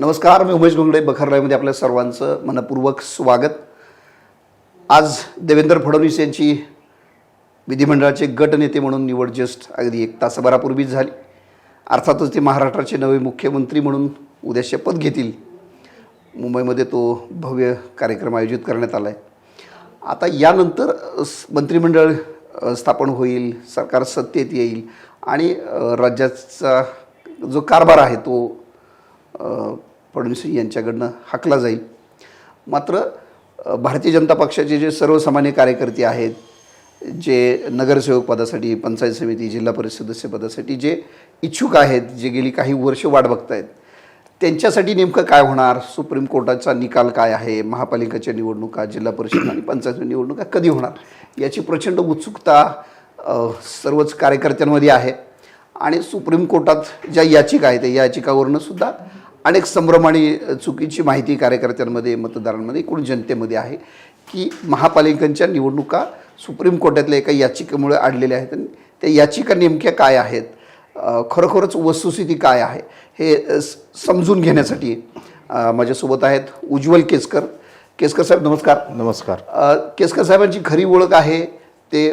नमस्कार मी उमेश गोंगडे बखरलाईमध्ये आपल्या सर्वांचं मनपूर्वक स्वागत. आज देवेंद्र फडणवीस यांची विधिमंडळाचे गटनेते म्हणून निवड जस्ट अगदी एक तासाभरापूर्वीच झाली. अर्थातच ते महाराष्ट्राचे नवे मुख्यमंत्री म्हणून उद्या शपथ घेतील. मुंबईमध्ये तो भव्य कार्यक्रम आयोजित करण्यात आला आहे आता यानंतर मंत्रिमंडळ स्थापन होईल सरकार सत्तेत येईल आणि राज्याचा जो कारभार आहे तो फडणवीस यांच्याकडनं हाकला जाईल. मात्र भारतीय जनता पक्षाचे जे सर्वसामान्य कार्यकर्ते आहेत जे नगरसेवक पदासाठी पंचायत समिती जिल्हा परिषद सदस्य पदासाठी जे इच्छुक आहेत जे गेली काही वर्ष वाट आहेत त्यांच्यासाठी नेमकं काय होणार? सुप्रीम कोर्टाचा निकाल काय आहे? महापालिकेच्या निवडणुका जिल्हा परिषद आणि पंचायत निवडणुका कधी होणार? याची प्रचंड उत्सुकता सर्वच कार्यकर्त्यांमध्ये आहे. आणि सुप्रीम कोर्टात ज्या याचिका आहेत त्या याचिकावरनं सुद्धा अनेक संभ्रम आणि चुकीची माहिती कार्यकर्त्यांमध्ये मतदारांमध्ये एकूण जनतेमध्ये आहे की महापालिकांच्या निवडणुका सुप्रीम कोर्टातल्या एका याचिकेमुळे अडलेल्या आहेत. आणि त्या याचिका नेमक्या काय आहेत? खरोखरच वस्तुस्थिती काय आहे? हे समजून घेण्यासाठी माझ्यासोबत आहेत उज्ज्वल केसकर. केसकर साहेब नमस्कार. नमस्कार. केसकर साहेबांची खरी ओळख आहे. ते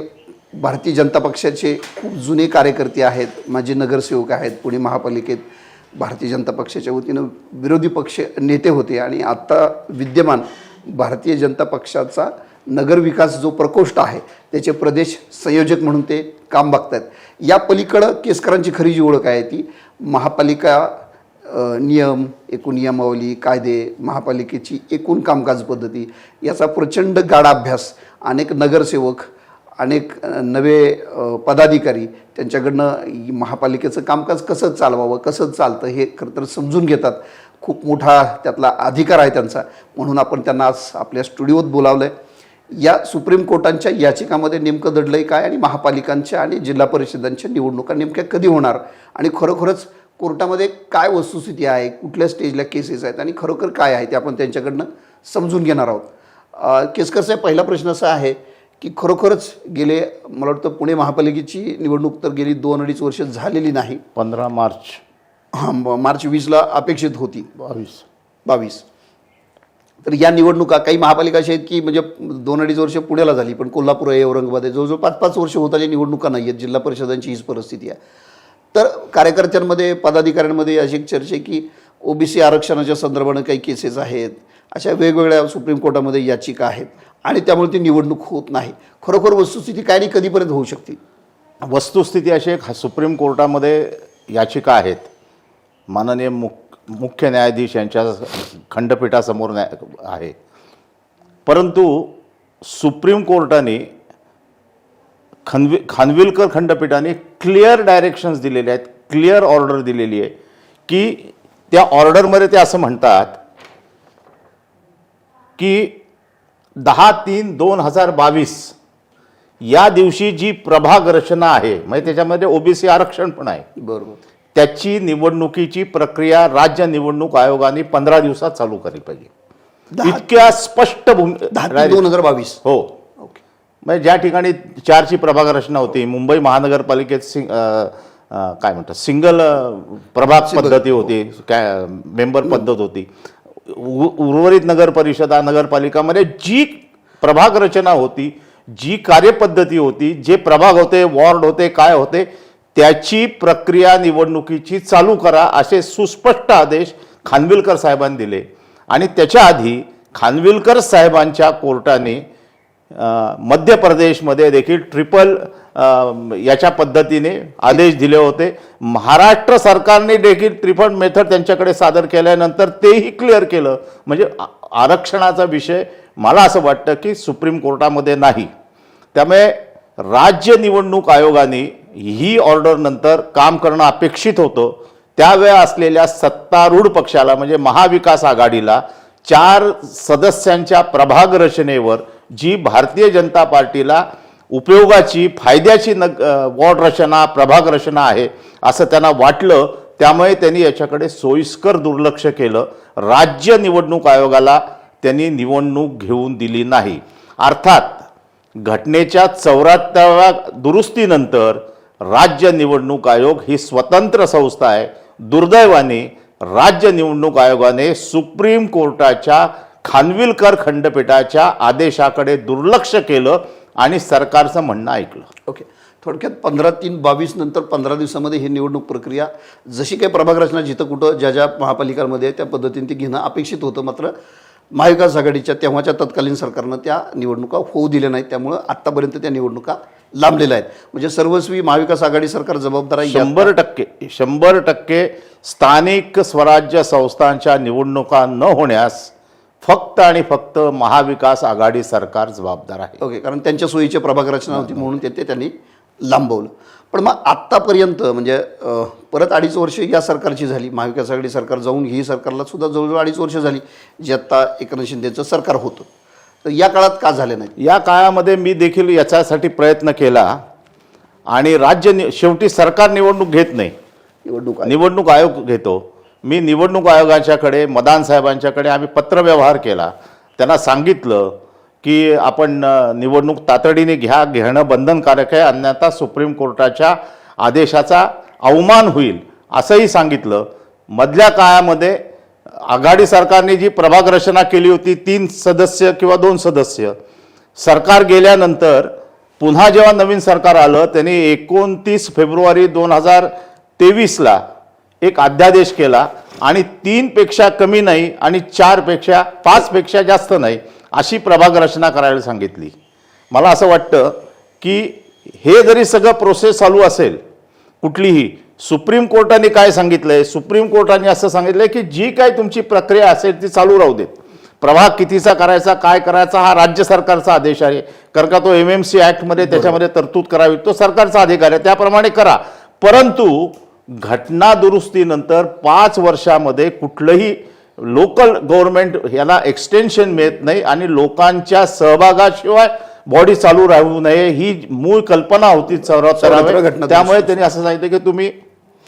भारतीय जनता पक्षाचे खूप जुने कार्यकर्ते आहेत. माझे नगरसेवक आहेत. पुणे महापालिकेत भारतीय जनता पक्षाच्या वतीनं विरोधी पक्ष नेते होते आणि आत्ता विद्यमान भारतीय जनता पक्षाचा नगरविकास जो प्रकोष्ठ आहे त्याचे प्रदेश संयोजक म्हणून ते काम बघतात या पलीकडं केसकरांची खरी जी ओळख आहे ती महापालिका नियम एकूण नियमावली कायदे महापालिकेची एकूण कामकाज पद्धती याचा प्रचंड गाढा अभ्यास अनेक नगरसेवक अनेक नवे पदाधिकारी त्यांच्याकडनं महापालिकेचं कामकाज कसं चालवावं कसं चालतं हे खरं तर समजून घेतात. खूप मोठा त्यातला अधिकार आहे त्यांचा. म्हणून आपण त्यांना आज आपल्या स्टुडिओत बोलावलं आहे या सुप्रीम कोर्टांच्या याचिकामध्ये नेमकं दडलंय काय आणि महापालिकांच्या आणि जिल्हा परिषदांच्या निवडणुका नेमक्या कधी होणार? आणि खरोखरच कोर्टामध्ये काय वस्तुस्थिती आहे कुठल्या स्टेजला केसेस आहेत आणि खरोखर काय आहे ते आपण त्यांच्याकडनं समजून घेणार आहोत. अ, केसकर साहेब पहिला प्रश्न असा आहे की खरोखरच गेले मला वाटतं पुणे महापालिकेची निवडणूक तर गेली दोन अडीच वर्ष झालेली नाही. पंधरा मार्च. हा, मार्च वीसला अपेक्षित होती. बावीस. बावीस. तर या निवडणुका काही महापालिका अशा आहेत की म्हणजे दोन अडीच वर्ष पुण्याला झाली पण कोल्हापूर आहे औरंगाबाद आहे. जवळजवळ पाच पाच वर्ष होत आली निवडणुका नाही आहेत. जिल्हा परिषदांची हीच परिस्थिती आहे. तर कार्यकर्त्यांमध्ये पदाधिकाऱ्यांमध्ये अशी एक चर्चा आहे की ओबीसी आरक्षणाच्या संदर्भानं काही केसेस आहेत. अशा वेगवेगळ्या सुप्रीम कोर्टामध्ये याचिका आहेत. आणि त्यामुळे ती निवडणूक होत नाही. खरोखर वस्तुस्थिती काय नाही कधीपर्यंत होऊ शकते? वस्तुस्थिती अशी एक सुप्रीम कोर्टामध्ये याचिका आहेत. माननीय मुख मुख्य न्यायाधीश यांच्या खंडपीठासमोर न्याय आहे. परंतु सुप्रीम कोर्टाने खनवि खानविलकर खंडपीठाने क्लिअर डायरेक्शन्स दिलेले आहेत क्लिअर ऑर्डर दिलेली आहे की त्या ऑर्डरमध्ये ते असं म्हणतात की दहा तीन दोन हजार बावीस. या दिवशी जी प्रभाग रचना आहे म्हणजे त्याच्यामध्ये ओबीसी आरक्षण पण आहे. बरोबर. त्याची निवडणुकीची प्रक्रिया राज्य निवडणूक आयोगाने पंधरा दिवसात चालू केली पाहिजे. इतक्या स्पष्ट भूमि दहा ते दोन हजार बावीस. हो. म्हणजे ज्या ठिकाणी चारची प्रभाग रचना होती मुंबई महानगरपालिकेत सिंग काय म्हणतात सिंगल प्रभाग पद्धती होती काय मेंबर पद्धत होती. उर्वरित नगर परिषदा नगरपालिकामध्ये जी प्रभाग रचना होती जी कार्यपद्धती होती जे प्रभाग होते वॉर्ड होते काय होते त्याची प्रक्रिया निवडणुकीची चालू करा असे सुस्पष्ट आदेश खानविलकर साहेबांनी दिले. आणि त्याच्या आधी खानविलकर साहेबांच्या कोर्टाने मध्य प्रदेशमध्ये देखील ट्रिपल याच्या पद्धतीने आदेश दिले होते. महाराष्ट्र सरकारने देखील ट्रिपल मेथड त्यांच्याकडे सादर केल्यानंतर तेही क्लिअर केलं. म्हणजे आरक्षणाचा विषय मला असं वाटतं की सुप्रीम कोर्टामध्ये नाही. त्यामुळे राज्य निवडणूक आयोगाने ही ऑर्डर नंतर काम करणं अपेक्षित होतं. त्यावेळा असलेल्या सत्तारूढ पक्षाला म्हणजे महाविकास आघाडीला चार सदस्यांच्या प्रभाग रचनेवर जी भारतीय जनता पार्टीला उपयोगाची फायद्याची नग वॉर्ड रचना प्रभाग रचना आहे असं त्यांना वाटलं त्यामुळे त्यांनी याच्याकडे सोयीस्कर दुर्लक्ष केलं. राज्य निवडणूक आयोगाला त्यांनी निवडणूक घेऊन दिली नाही. अर्थात घटनेच्या चौऱ्याहत्तराव्या दुरुस्तीनंतर राज्य निवडणूक आयोग ही स्वतंत्र संस्था आहे. दुर्दैवाने राज्य निवडणूक आयोगाने सुप्रीम कोर्टाच्या खानविलकर खंडपीठाच्या आदेशाकडे दुर्लक्ष केलं आणि सरकारचं म्हणणं ऐकलं. ओके. थोडक्यात पंधरा तीन बावीस नंतर पंधरा दिवसामध्ये ही निवडणूक प्रक्रिया जशी काही प्रभाग रचना जिथं कुठं ज्या ज्या महापालिकांमध्ये त्या पद्धतीने ती घेणं अपेक्षित होतं मात्र महाविकास आघाडीच्या तेव्हाच्या तत्कालीन सरकारनं त्या निवडणुका होऊ दिल्या नाहीत. त्यामुळं आत्तापर्यंत त्या निवडणुका लांबलेल्या आहेत. म्हणजे सर्वस्वी महाविकास आघाडी सरकार जबाबदार आहे शंभर टक्के शंभर टक्के स्थानिक स्वराज्य संस्थांच्या निवडणुका न होण्यास फक्त आणि फक्त महाविकास आघाडी सरकार जबाबदार आहे. ओके कारण त्यांच्या सोयीची प्रभाग रचना होती म्हणून ते त्यांनी लांबवलं. पण मग आत्तापर्यंत म्हणजे परत अडीच वर्ष या सरकारची झाली महाविकास आघाडी सरकार जाऊन ही सरकारला सुद्धा जवळजवळ अडीच वर्ष झाली जे आत्ता एकनाथ शिंदेचं सरकार होतं. तर या काळात का झाले नाही या काळामध्ये मी देखील याच्यासाठी प्रयत्न केला आणि राज्य नि- शेवटी सरकार निवडणूक घेत नाही. निवडणूक. निवडणूक आयोग घेतो. मी निवडणूक आयोगाच्याकडे मदान साहेबांच्याकडे आम्ही पत्रव्यवहार केला. त्यांना सांगितलं की आपण निवडणूक तातडीने घ्या घेणं बंधनकारक आहे अन्यथा सुप्रीम कोर्टाच्या आदेशाचा अवमान होईल असंही सांगितलं. मधल्या काळामध्ये आघाडी सरकारने जी प्रभाग रचना केली होती तीन सदस्य किंवा दोन सदस्य. सरकार गेल्यानंतर पुन्हा जेव्हा नवीन सरकार आलं त्यांनी एकोणतीस फेब्रुवारी दोन हजार तेवीसला एक अध्यादेश केला आणि तीनपेक्षा कमी नाही आणि चारपेक्षा पाचपेक्षा जास्त नाही अशी प्रभाग रचना करायला सांगितली. मला असं वाटतं की हे जरी सगळं प्रोसेस चालू असेल कुठलीही सुप्रीम कोर्टाने काय सांगितलंय? सुप्रीम कोर्टाने असं सांगितलंय की जी काय तुमची प्रक्रिया असेल ती चालू राहू देत. प्रभाग कितीचा करायचा काय करायचा हा राज्य सरकारचा आदेश आहे. कारण का तो एम एम सी ॲक्टमध्ये त्याच्यामध्ये तरतूद करावी. तो सरकारचा अधिकार आहे. त्याप्रमाणे करा. परंतु घटना दुरुस्तीनंतर पाच वर्षामध्ये कुठलंही लोकल गव्हर्नमेंट याला एक्सटेन्शन मिळत नाही आणि लोकांच्या सहभागाशिवाय बॉडी चालू राहू नये ही मूळ कल्पना होती सर्वात. घटना त्यामुळे त्यांनी असं सांगितलं की तुम्ही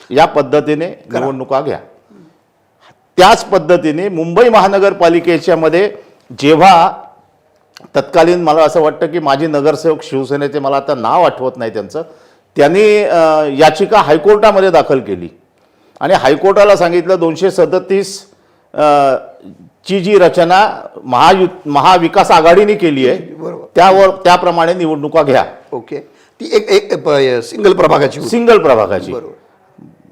या पद्धतीने निवडणुका घ्या. त्याच पद्धतीने मुंबई महानगरपालिकेच्या मध्ये जेव्हा तत्कालीन मला असं वाटतं की माजी नगरसेवक शिवसेनेचे मला आता नाव आठवत नाही त्यांचं त्यांनी याचिका हायकोर्टामध्ये दाखल केली. आणि हायकोर्टाला सांगितलं दोनशे सदतीस ची जी रचना महायु महाविकास आघाडीने केली आहे बरोबर. त्यावर त्याप्रमाणे निवडणुका घ्या. ओके. ती एक एक सिंगल प्रभागाची सिंगल प्रभागाची. बरोबर.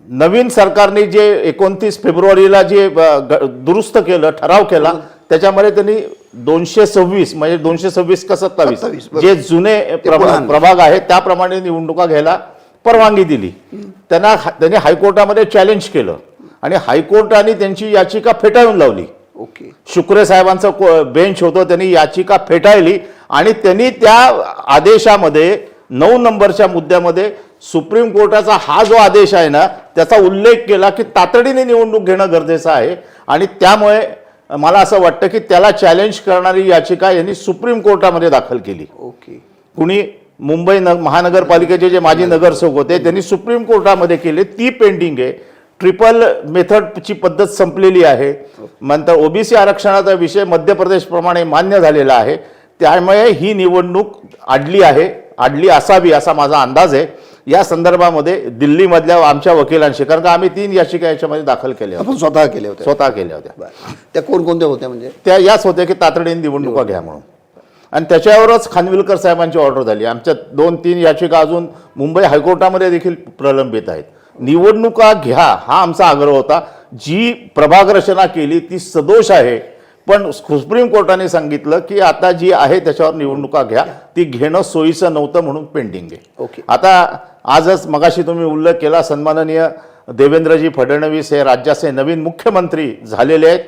नवीन सरकारने जे एकोणतीस फेब्रुवारीला जे दुरुस्त केलं ठराव केला त्याच्यामध्ये त्यांनी दोनशे सव्वीस म्हणजे दोनशे सव्वीस का सत्तावीस? 27, बरोबर. जे जुने. प्रभाग आहेत त्याप्रमाणे निवडणुका घ्यायला परवानगी दिली. त्यांना त्यांनी हायकोर्टामध्ये चॅलेंज केलं. आणि हायकोर्टाने त्यांची याचिका फेटाळून लावली. ओके. शुक्रे साहेबांचं बेंच होतं त्यांनी याचिका फेटाळली आणि त्यांनी त्या आदेशामध्ये नऊ नंबरच्या मुद्द्यामध्ये सुप्रीम कोर्टाचा हा जो आदेश आहे ना त्याचा उल्लेख केला की तातडीने निवडणूक घेणं गरजेचं आहे. आणि त्यामुळे मला असं वाटतं की त्याला चॅलेंज करणारी याचिका यांनी सुप्रीम कोर्टामध्ये दाखल केली. ओके. कुणी मुंबई न महानगरपालिकेचे जे माजी नगरसेवक होते त्यांनी सुप्रीम कोर्टामध्ये केले. ती पेंडिंग आहे. ट्रिपल मेथडची पद्धत संपलेली आहे. नंतर ओबीसी आरक्षणाचा विषय मध्य प्रदेशप्रमाणे मान्य झालेला आहे. त्यामुळे ही निवडणूक आडली आहे आडली असावी असा माझा अंदाज आहे. या संदर्भामध्ये दिल्लीमधल्या आमच्या वकिलांशी कारण का आम्ही तीन याचिका याच्यामध्ये दाखल केल्या होत्या. आपण स्वतः केले होते स्वतः केल्या होत्या. त्या कोणकोणत्या होत्या म्हणजे? त्या याच होत्या की तातडीने निवडणुका घ्या म्हणून. आणि त्याच्यावरच खानविलकर साहेबांची ऑर्डर झाली. आमच्या दोन तीन याचिका अजून मुंबई हायकोर्टामध्ये देखील प्रलंबित आहेत. निवडणुका घ्या हा आमचा आग्रह होता. जी प्रभाग रचना केली ती सदोष आहे. पण सुप्रीम कोर्टाने सांगितलं की आता जी आहे त्याच्यावर निवडणुका घ्या. ती घेणं सोयीचं नव्हतं म्हणून पेंडिंग आहे. ओके. आता आजच मगाशी तुम्ही उल्लेख केला सन्माननीय देवेंद्रजी फडणवीस हे राज्याचे नवीन मुख्यमंत्री झालेले आहेत.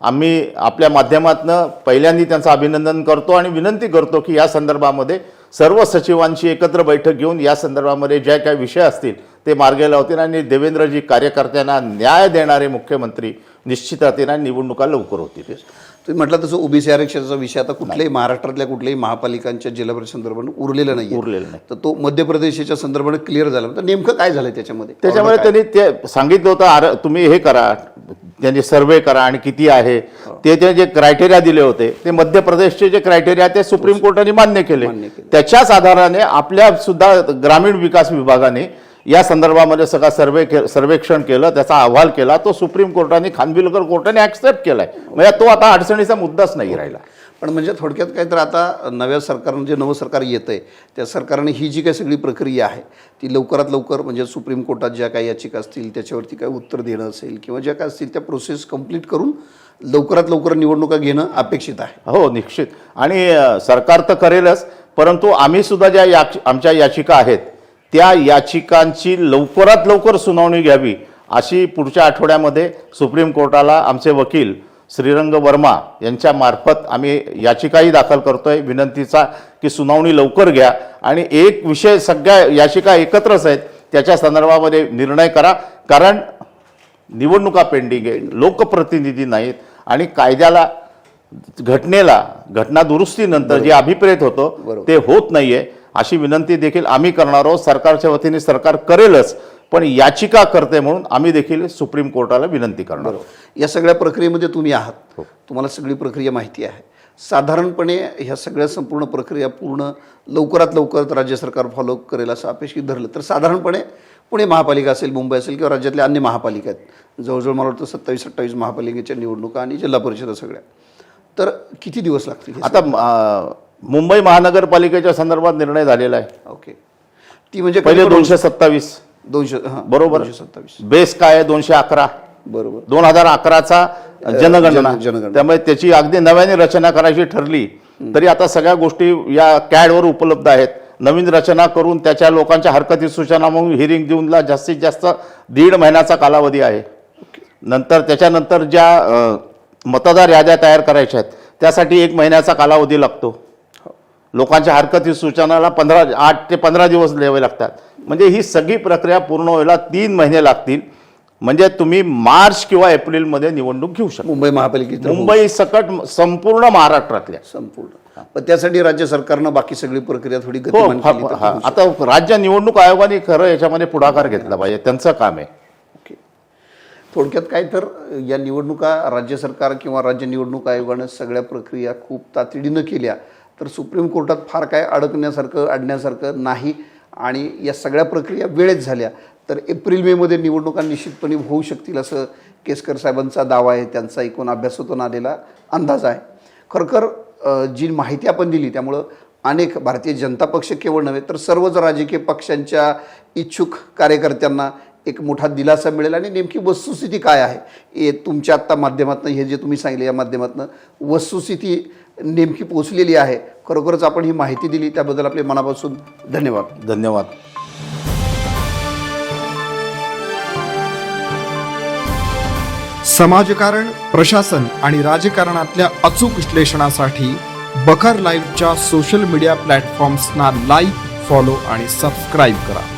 आम्ही आपल्या माध्यमातनं पहिल्यांदा त्यांचं अभिनंदन करतो आणि विनंती करतो की या संदर्भामध्ये सर्व सचिवांची एकत्र बैठक घेऊन या संदर्भामध्ये ज्या काही विषय असतील ते मार्गे लावतील आणि देवेंद्रजी कार्यकर्त्यांना न्याय देणारे मुख्यमंत्री निश्चित राहतील आणि निवडणुका लवकर होतील. तुम्ही म्हटलं तसं ओबीसी आरक्षणाचा विषय आता कुठल्याही महाराष्ट्रातल्या कुठल्याही महापालिकांच्या जिल्हा परिषद संदर्भाने उरलेला नाही. उरलेलं नाही. तर तो मध्य प्रदेशाच्या संदर्भाने क्लिअर झाला. तर नेमकं काय झालं त्याच्यामध्ये? त्याच्यामुळे त्यांनी ते सांगितलं होतं आर तुम्ही हे करा त्यांचे सर्वे करा आणि किती आहे. ते ते जे क्रायटेरिया दिले होते ते मध्य प्रदेशचे जे क्रायटेरिया ते सुप्रीम कोर्टाने मान्य केले. मान्य केले. त्याच्याच आधाराने आपल्या सुद्धा ग्रामीण विकास विभागाने या संदर्भामध्ये सगळा सर्वे के सर्वेक्षण केलं त्याचा अहवाल केला तो सुप्रीम कोर्टाने खानविलकर कोर्टाने ॲक्सेप्ट केलाय. म्हणजे तो आता अडचणीचा मुद्दाच नाही राहिला. पण म्हणजे थोडक्यात काय तर आता नव्या सरकारनं जे नवं सरकार येतं आहे त्या सरकारने ही जी काही सगळी प्रक्रिया आहे ती लवकरात लवकर म्हणजे सुप्रीम कोर्टात ज्या काही याचिका असतील त्याच्यावरती काय उत्तर देणं असेल किंवा ज्या काय असतील त्या प्रोसेस कंप्लीट करून लवकरात लवकर निवडणुका घेणं अपेक्षित आहे. हो निश्चित. आणि सरकार तर करेलच परंतु आम्ही सुद्धा ज्या याच आमच्या याचिका आहेत त्या याचिकांची लवकरात लवकर सुनावणी घ्यावी अशी पुढच्या आठवड्यामध्ये सुप्रीम कोर्टाला आमचे वकील श्रीरंग वर्मा यांच्या मार्फत आम्ही याचिकाही दाखल करतोय. विनंतीचा की सुनावणी लवकर घ्या आणि एक विषय सगळ्या याचिका एकत्रच आहेत त्याच्या संदर्भामध्ये निर्णय करा. कारण निवडणुका पेंडिंग आहे लोकप्रतिनिधी नाहीत आणि कायद्याला घटनेला घटना दुरुस्तीनंतर जे अभिप्रेत होतं. ते होत नाहीये. अशी विनंती देखील आम्ही करणार आहोत. सरकारच्या वतीने सरकार करेलच पण याचिका करते म्हणून आम्ही देखील सुप्रीम कोर्टाला विनंती करणार आहोत. या सगळ्या प्रक्रियेमध्ये तुम्ही आहात. तुम्हाला सगळी प्रक्रिया माहिती आहे. साधारणपणे ह्या सगळ्या संपूर्ण प्रक्रिया पूर्ण लवकरात लवकर राज्य सरकार फॉलो करेल असं अपेक्षित धरलं तर साधारणपणे पुणे महापालिका असेल मुंबई असेल किंवा राज्यातल्या अन्य महापालिका आहेत. जवळजवळ मला वाटतं सत्तावीस अठ्ठावीस महापालिकेच्या निवडणुका आणि जिल्हा परिषदा सगळ्या. तर किती दिवस लागतील हे आता मुंबई महानगरपालिकेच्या संदर्भात निर्णय झालेला आहे? ओके. ती म्हणजे पहिले दोनशे सत्तावीस. दोनशे बरोबर. सत्तावीस. बेस काय आहे? दोनशे अकरा. बरोबर. दोन हजार अकराचा जनगणना. जन- जनगणना. त्यामुळे त्याची अगदी नव्याने रचना करायची ठरली तरी आता सगळ्या गोष्टी या कॅडवर उपलब्ध आहेत. नवीन रचना करून त्याच्या लोकांच्या हरकती सूचना म्हणून हिअरिंग देऊनला जास्तीत जास्त दीड महिन्याचा कालावधी आहे. नंतर त्याच्यानंतर ज्या मतदार याद्या तयार करायच्या आहेत त्यासाठी एक महिन्याचा कालावधी लागतो. लोकांच्या हरकती सूचनाला पंधरा आठ ते पंधरा दिवस द्यावे लागतात. म्हणजे ही सगळी प्रक्रिया पूर्ण व्हायला तीन महिने लागतील. म्हणजे तुम्ही मार्च किंवा एप्रिलमध्ये निवडणूक घेऊ शकता. मुंबई महापालिकेत मुंबई सकट संपूर्ण महाराष्ट्रातल्या. संपूर्ण. पण त्यासाठी राज्य सरकारनं बाकी सगळी प्रक्रिया थोडी हो. आता राज्य निवडणूक आयोगाने खरं याच्यामध्ये पुढाकार घेतला पाहिजे. त्यांचं काम आहे. ओके. थोडक्यात काय तर या निवडणुका राज्य सरकार किंवा राज्य निवडणूक आयोगानं सगळ्या प्रक्रिया खूप तातडीनं केल्या. तर सुप्रीम कोर्टात फार काय अडकण्यासारखं अडण्यासारखं नाही. आणि या सगळ्या प्रक्रिया वेळेत झाल्या तर एप्रिल मेमध्ये निवडणुका निश्चितपणे होऊ शकतील असं केसकर साहेबांचा दावा आहे. त्यांचा एकूण अभ्यासातून आलेला अंदाज आहे. खरखर जी माहिती आपण दिली त्यामुळं अनेक भारतीय जनता पक्ष केवळ नव्हे तर सर्वच राजकीय पक्षांच्या इच्छुक कार्यकर्त्यांना एक मोठा दिलासा मिळेल आणि नेमकी वस्तुस्थिती काय आहे? हे तुमच्या आत्ता माध्यमातून हे जे तुम्ही सांगितले या माध्यमातून वस्तुस्थिती नेमकी पोचलेली आहे. खरोखरच आपण ही माहिती दिली त्याबद्दल आपले मनापासून धन्यवाद. धन्यवाद. समाजकारण प्रशासन आणि राजकारणातल्या अचूक विश्लेषणासाठी बखर लाईव्हच्या सोशल मीडिया प्लॅटफॉर्म्सना लाईक फॉलो आणि सबस्क्राईब करा.